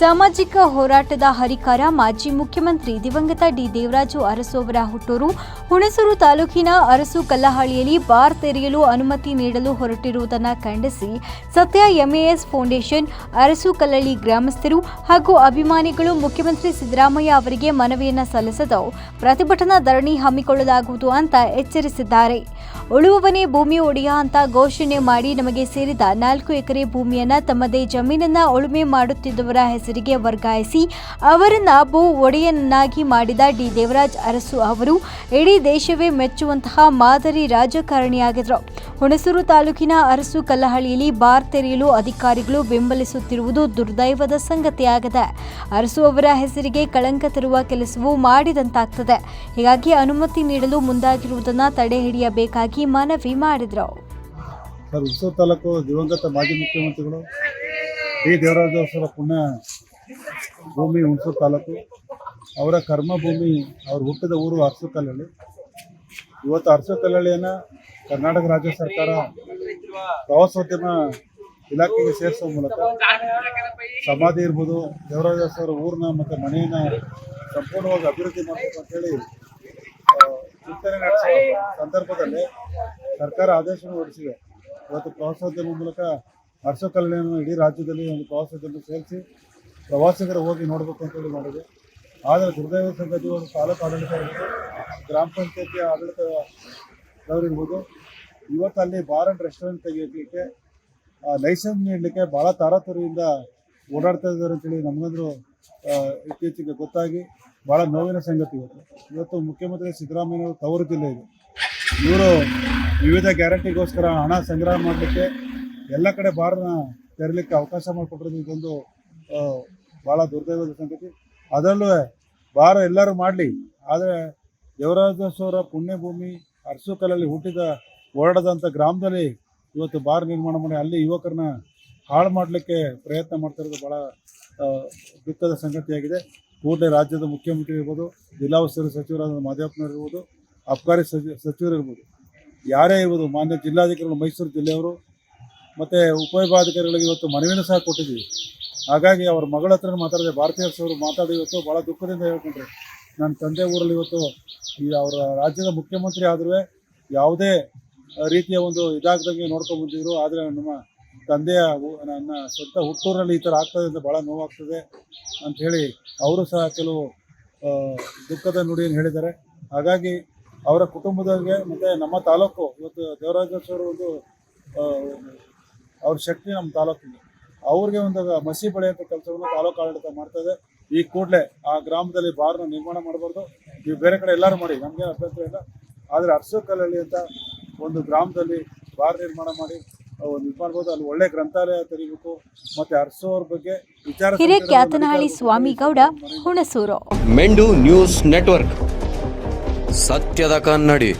ಸಾಮಾಜಿಕ ಹೋರಾಟದ ಹರಿಕಾರ ಮಾಜಿ ಮುಖ್ಯಮಂತ್ರಿ ದಿವಂಗತ ಡಿ ದೇವರಾಜು ಅರಸು ಅವರ ಹುಟ್ಟೂರು, ಹುಣಸೂರು ತಾಲೂಕಿನ ಅರಸು ಕಲ್ಲಹಳ್ಳಿಯಲ್ಲಿ ಬಾರ್ ತೆರೆಯಲು ಅನುಮತಿ ನೀಡಲು ಹೊರಟಿರುವುದನ್ನು ಖಂಡಿಸಿ ಸತ್ಯ ಎಂಎಎಸ್ ಫೌಂಡೇಶನ್, ಅರಸು ಕಲ್ಲಳ್ಳಿ ಗ್ರಾಮಸ್ಥರು ಹಾಗೂ ಅಭಿಮಾನಿಗಳು ಮುಖ್ಯಮಂತ್ರಿ ಸಿದ್ದರಾಮಯ್ಯ ಅವರಿಗೆ ಮನವಿಯನ್ನು ಸಲ್ಲಿಸಲು ಪ್ರತಿಭಟನಾ ಧರಣಿ ಹಮ್ಮಿಕೊಳ್ಳಲಾಗುವುದು ಅಂತ ಎಚ್ಚರಿಸಿದ್ದಾರೆ. ಉಳುವವನೇ ಭೂಮಿ ಒಡೆಯ ಅಂತ ಘೋಷಣೆ ಮಾಡಿ ನಮಗೆ ಸೇರಿದ ನಾಲ್ಕು ಎಕರೆ ಭೂಮಿಯನ್ನ ತಮ್ಮದೇ ಜಮೀನನ್ನ ಉಳುಮೆ ಮಾಡುತ್ತಿದ್ದವರ ಹೆಸರಿಗೆ ವರ್ಗಾಯಿಸಿ ಅವರನ್ನ ಭೂ ಒಡೆಯನನ್ನಾಗಿ ಮಾಡಿದ ಡಿ ದೇವರಾಜ್ ಅರಸು ಅವರು, ಇಡೀ ದೇಶವೇ ಮೆಚ್ಚುವಂತಹ ಮಾದರಿ ರಾಜಕಾರಣಿಯಾಗಿದ್ರು. ಹುಣಸೂರು ತಾಲೂಕಿನ ಅರಸು ಕಲ್ಲಹಳ್ಳಿಯಲ್ಲಿ ಬಾರ್ ತೆರೆಯಲು ಅಧಿಕಾರಿಗಳು ಬೆಂಬಲಿಸುತ್ತಿರುವುದು ದುರ್ದೈವದ ಸಂಗತಿಯಾಗಿದೆ. ಅರಸು ಅವರ ಹೆಸರಿಗೆ ಕಳಂಕ ತರುವ ಕೆಲಸವು ಮಾಡಿದಂತಾಗ್ತದೆ. ಹೀಗಾಗಿ ಅನುಮತಿ ನೀಡಲು ಮುಂದಾಗಿರುವುದನ್ನು ತಡೆ ಹಿಡಿಯಬೇಕಾಗಿ ಮನವಿ ಮಾಡಿದ್ರು. ಸರ್ ಉತ್ಸವ ತಾಲೂಕು ದಿವಂಗತ ಮಾಜಿ ಮುಖ್ಯಮಂತ್ರಿಗಳು ಡಿ ದೇವರಾಜೇಶ್ವರ ಪುಣ್ಯ ಭೂಮಿ ಹುಣಸೂರು ತಾಲೂಕು. ಅವರ ಕರ್ಮ ಭೂಮಿ ಅವ್ರು ಹುಟ್ಟಿದ ಊರು ಅರಸುಕಲ್ಲಳ್ಳಿ ಇವತ್ತು ಅರಸುಕಲ್ಲಳ್ಳಿಯನ್ನು ಕರ್ನಾಟಕ ರಾಜ್ಯ ಸರ್ಕಾರ ಪ್ರವಾಸೋದ್ಯಮ ಇಲಾಖೆಗೆ ಸೇರಿಸುವ ಮೂಲಕ ಸಮಾಧಿ ಇರ್ಬೋದು. ದೇವರಾಜೇಶ್ವರ ಊರನ್ನ ಮತ್ತು ಮನೆಯನ್ನ ಸಂಪೂರ್ಣವಾಗಿ ಅಭಿವೃದ್ಧಿ ಮಾಡಬೇಕು ಅಂತೇಳಿ ಚಿಂತನೆ ನಡೆಸುವ ಸಂದರ್ಭದಲ್ಲಿ ಸರ್ಕಾರ ಆದೇಶ ಹೊರಡಿಸಿದೆ. ಇವತ್ತು ಪ್ರವಾಸೋದ್ಯಮ ಮೂಲಕ ಅರಸಕಲ್ಯಾಣ ಇಡೀ ರಾಜ್ಯದಲ್ಲಿ ಒಂದು ಪ್ರವಾಸದಲ್ಲಿ ಸೇರಿಸಿ ಪ್ರವಾಸಿಗರು ಹೋಗಿ ನೋಡಬೇಕು ಅಂತೇಳಿ ಮಾಡಿದೆ ಆದರೆ ದುರ್ದೈವ ಸಂಗತಿ ಒಂದು ತಾಲೂಕು ಆಡಳಿತ ಇರ್ಬೋದು ಗ್ರಾಮ ಪಂಚಾಯತಿ ಆಡಳಿತದವರಿರ್ಬೋದು ಇವತ್ತು ಅಲ್ಲಿ ಬಾರ್ ಆ್ಯಂಡ್ ರೆಸ್ಟೋರೆಂಟ್ ತೆಗೆಯಲಿಕ್ಕೆ ಲೈಸೆನ್ಸ್ ನೀಡಲಿಕ್ಕೆ ಭಾಳ ತಾರಾತುರಿಯಿಂದ ಓಡಾಡ್ತಾ ಇದ್ದಾರೆ ಅಂತೇಳಿ ನಮಗಂದ್ರು ಇತ್ತೀಚೆಗೆ ಗೊತ್ತಾಗಿ ಭಾಳ ನೋವಿನ ಸಂಗತಿ ಇವತ್ತು. ಇವತ್ತು ಮುಖ್ಯಮಂತ್ರಿ ಸಿದ್ದರಾಮಯ್ಯ ತವರು ಜಿಲ್ಲೆ ಇದೆ. ಇವರು ವಿವಿಧ ಗ್ಯಾರಂಟಿಗೋಸ್ಕರ ಹಣ ಸಂಗ್ರಹ ಮಾಡಲಿಕ್ಕೆ ಎಲ್ಲ ಕಡೆ ಬಾರ್ನ ತೆರಲಿಕ್ಕೆ ಅವಕಾಶ ಮಾಡಿಕೊಟ್ಟಿರೋದು ಇದೊಂದು ಭಾಳ ದುರ್ದೈವದ ಸಂಗತಿ. ಅದರಲ್ಲೂ ಬಾರ್ ಎಲ್ಲರೂ ಮಾಡಲಿ, ಆದರೆ ದೇವರಾಜೇಶ್ವರ ಪುಣ್ಯಭೂಮಿ ಅರಸುಕಲಲ್ಲಿ ಹುಟ್ಟಿದ ಓಡಾಡದಂಥ ಗ್ರಾಮದಲ್ಲಿ ಇವತ್ತು ಬಾರ್ ನಿರ್ಮಾಣ ಮಾಡಿ ಅಲ್ಲಿ ಯುವಕರನ್ನ ಹಾಳು ಮಾಡಲಿಕ್ಕೆ ಪ್ರಯತ್ನ ಮಾಡ್ತಿರೋದು ಭಾಳ ದುಃಖದ ಸಂಗತಿಯಾಗಿದೆ. ಕೂಡಲೇ ರಾಜ್ಯದ ಮುಖ್ಯಮಂತ್ರಿ ಇರ್ಬೋದು, ಜಿಲ್ಲಾ ಉಸ್ತುವಾರಿ ಸಚಿವರಾದ ಮಾದೇವಪ್ಪನವ್ರು ಇರ್ಬೋದು, ಅಬ್ಕಾರಿ ಸಚಿವ ಸಚಿವರು ಇರ್ಬೋದು. ಯಾರೇ ಇರ್ಬೋದು, ಮಾನ್ಯ ಜಿಲ್ಲಾಧಿಕಾರಿಗಳು ಮೈಸೂರು ಜಿಲ್ಲೆಯವರು ಮತ್ತು ಉಪವಿಭಾಧಿಕಾರಿಗಳಿಗೆ ಇವತ್ತು ಮನವಿನ ಸಹ ಕೊಟ್ಟಿದ್ದೀವಿ. ಹಾಗಾಗಿ ಅವ್ರ ಮಗಳ ಹತ್ರ ಮಾತಾಡಿದೆ ಭಾರತೀಯ ಅವರು ಮಾತಾಡಿ ಇವತ್ತು ಭಾಳ ದುಃಖದಿಂದ ಹೇಳ್ಕೊಂಡ್ರೆ. ನನ್ನ ತಂದೆ ಊರಲ್ಲಿ ಇವತ್ತು ಈ ಅವರ ರಾಜ್ಯದ ಮುಖ್ಯಮಂತ್ರಿ ಆದರೂ ಯಾವುದೇ ರೀತಿಯ ಒಂದು ಇದಾಗದಂಗೆ ನೋಡ್ಕೊಂಡ್ಬಂದಿದ್ರು ಆದರೆ ನಮ್ಮ ತಂದೆಯ ನನ್ನ ಸ್ವಂತ ಹುಟ್ಟೂರಲ್ಲಿ ಈ ಥರ ಆಗ್ತದೆ ಅಂತ ಭಾಳ ನೋವಾಗ್ತದೆ ಅಂತ ಹೇಳಿ ಅವರು ಸಹ ಕೆಲವು ದುಃಖದ ನುಡಿಯನ್ನು ಹೇಳಿದ್ದಾರೆ. ಹಾಗಾಗಿ ಅವರ ಕುಟುಂಬದವರಿಗೆ ಮತ್ತು ನಮ್ಮ ತಾಲೂಕು ಇವತ್ತು ಅವರು ಒಂದು ಅವ್ರ ಶಕ್ತಿ ನಮ್ಮ ತಾಲೂಕಿಗೆ. ಅವ್ರಿಗೆ ಒಂದು ಮಸಿ ಬೆಳೆಯುವಂಥ ಕೆಲಸವನ್ನು ತಾಲೂಕು ಆಡಳಿತ ಮಾಡ್ತದೆ. ಈ ಕೂಡಲೇ ಆ ಗ್ರಾಮದಲ್ಲಿ ಬಾರ್ನ ನಿರ್ಮಾಣ ಮಾಡಬಾರ್ದು. ನೀವು ಬೇರೆ ಕಡೆ ಎಲ್ಲರೂ ಮಾಡಿ ನಮಗೆ ಅಭ್ಯಂತರ ಇಲ್ಲ. ಆದರೆ ಅರಸುಕಲ್ಲಳ್ಳಿ ಅಂತ ಒಂದು ಗ್ರಾಮದಲ್ಲಿ ಬಾರ್ ನಿರ್ಮಾಣ ಮಾಡಿ ಮಾಡ್ಬೋದು. ಅಲ್ಲಿ ಒಳ್ಳೆ ಗ್ರಂಥಾಲಯ ತೆರಿಬೇಕು. ಮತ್ತೆ ಬಗ್ಗೆ ವಿಚಾರ ಹಿರೇಕ್ಯಾತನಹಳ್ಳಿ ಸ್ವಾಮಿಗೌಡ ಹುಣಸೂರು. ಮೆಂಡು ನ್ಯೂಸ್ ನೆಟ್ವರ್ಕ್. ಸತ್ಯದ ಕನ್ನಡಿ.